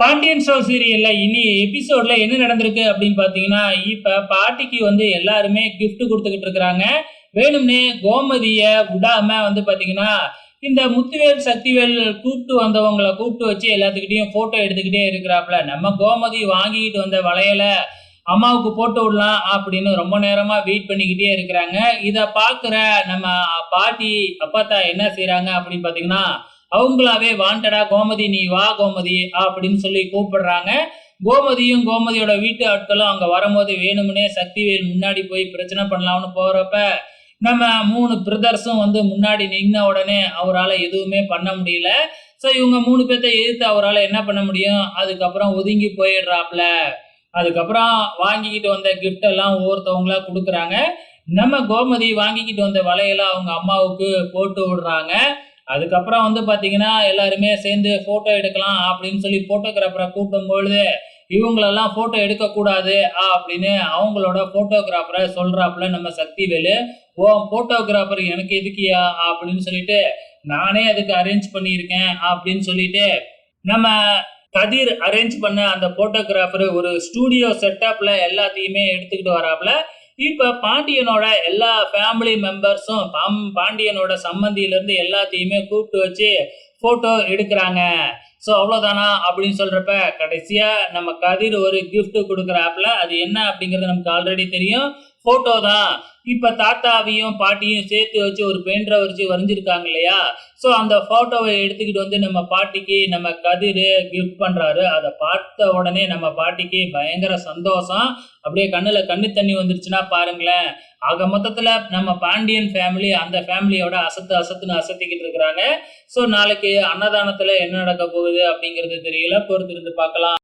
Pandian show சீரியல்ல இனி எபிசோட்ல என்ன நடந்திருக்கு அப்படின்னு பாத்தீங்கன்னா இப்ப பாட்டிக்கு வந்து எல்லாருமே கிஃப்ட் கொடுத்துக்கிட்டு இருக்கிறாங்க. வேணும்னே கோமதிய விடாம வந்து பாத்தீங்கன்னா இந்த முத்துவேல் சக்திவேல் கூப்பிட்டு வந்தவங்களை கூப்பிட்டு வச்சு எல்லாத்துக்கிட்டையும் போட்டோ எடுத்துக்கிட்டே இருக்கிறாப்ல நம்ம கோமதி வாங்கிக்கிட்டு வந்த வளையல அம்மாவுக்கு போட்டு விடலாம் அப்படின்னு ரொம்ப நேரமா வெயிட் பண்ணிக்கிட்டே இருக்கிறாங்க. இதை பாக்குற நம்ம பாட்டி அப்பாத்தா என்ன செய்யறாங்க அப்படின்னு பாத்தீங்கன்னா அவங்களாவே வாண்டடா கோமதி நீ வா கோமதி அப்படின்னு சொல்லி கூப்பிடுறாங்க. கோமதியும் கோமதியோட வீட்டு ஆட்களும் அங்க வரும்போது வேணும்னே சக்திவேல் முன்னாடி போய் பிரச்சனை பண்ணலாம்னு போறப்ப நம்ம மூணு பிரதர்ஸும் வந்து முன்னாடி நின்ன உடனே அவரால் எதுவுமே பண்ண முடியல. ஸோ இவங்க மூணு பேர்த்த எதிர்த்து அவரால் என்ன பண்ண முடியும்? அதுக்கப்புறம் ஒதுங்கி போயிடுறாப்ல. அதுக்கப்புறம் வாங்கிக்கிட்டு வந்த கிஃப்ட் எல்லாம் ஒவ்வொருத்தவங்களா கொடுக்குறாங்க. நம்ம கோமதி வாங்கிக்கிட்டு வந்த வலையெல்லாம் அவங்க அம்மாவுக்கு போட்டு விடுறாங்க. அதுக்கப்புறம் வந்து பார்த்தீங்கன்னா எல்லாருமே சேர்ந்து ஃபோட்டோ எடுக்கலாம் அப்படின்னு சொல்லி ஃபோட்டோகிராஃபரை கூப்பிடும் பொழுது இவங்களெல்லாம் ஃபோட்டோ எடுக்கக்கூடாது அப்படின்னு அவங்களோட ஃபோட்டோகிராஃபரை சொல்கிறாப்புல நம்ம சக்திவேலு ஓ ஃபோட்டோகிராஃபர் எனக்கு எதுக்கியா அப்படின்னு சொல்லிட்டு நானே அதுக்கு அரேஞ்ச் பண்ணியிருக்கேன் அப்படின்னு சொல்லிட்டு நம்ம கதிர் அரேஞ்ச் பண்ண அந்த ஃபோட்டோகிராஃபர் ஒரு ஸ்டூடியோ செட்டப்பில் எல்லாத்தையுமே எடுத்துக்கிட்டு வராப்புல இப்போ பாண்டியனோட எல்லா ஃபேமிலி மெம்பர்ஸும் பாம் பாண்டியனோட சம்மந்தியிலேருந்து எல்லாத்தையுமே கூப்பிட்டு வச்சு போட்டோ எடுக்கிறாங்க. ஸோ அவ்வளோதானா அப்படின்னு சொல்றப்ப கடைசியா நம்ம கதிர் ஒரு gift கொடுக்குறாப்புல அது என்ன அப்படிங்கிறது நமக்கு ஆல்ரெடி தெரியும். ஃபோட்டோ தான் இப்போ தாத்தாவையும் பாட்டியும் சேர்த்து வச்சு ஒரு பெயிண்டரை வச்சு வரைஞ்சிருக்காங்க இல்லையா? ஸோ அந்த ஃபோட்டோவை எடுத்துக்கிட்டு வந்து நம்ம பாட்டிக்கு நம்ம கதிர் கிஃப்ட் பண்றாரு. அதை பார்த்த உடனே நம்ம பாட்டிக்கு பயங்கர சந்தோஷம். அப்படியே கண்ணுல கண்ணு தண்ணி வந்துருச்சுன்னா பாருங்களேன். ஆக மொத்தத்துல நம்ம பாண்டியன் ஃபேமிலி அந்த ஃபேமிலியோட அசத்து அசத்துன்னு அசத்திக்கிட்டு இருக்கிறாங்க. ஸோ நாளைக்கு அன்னதானத்துல என்ன நடக்க போகுது அப்படிங்கிறது தெரியல. பொறுத்திருந்து பார்க்கலாம்.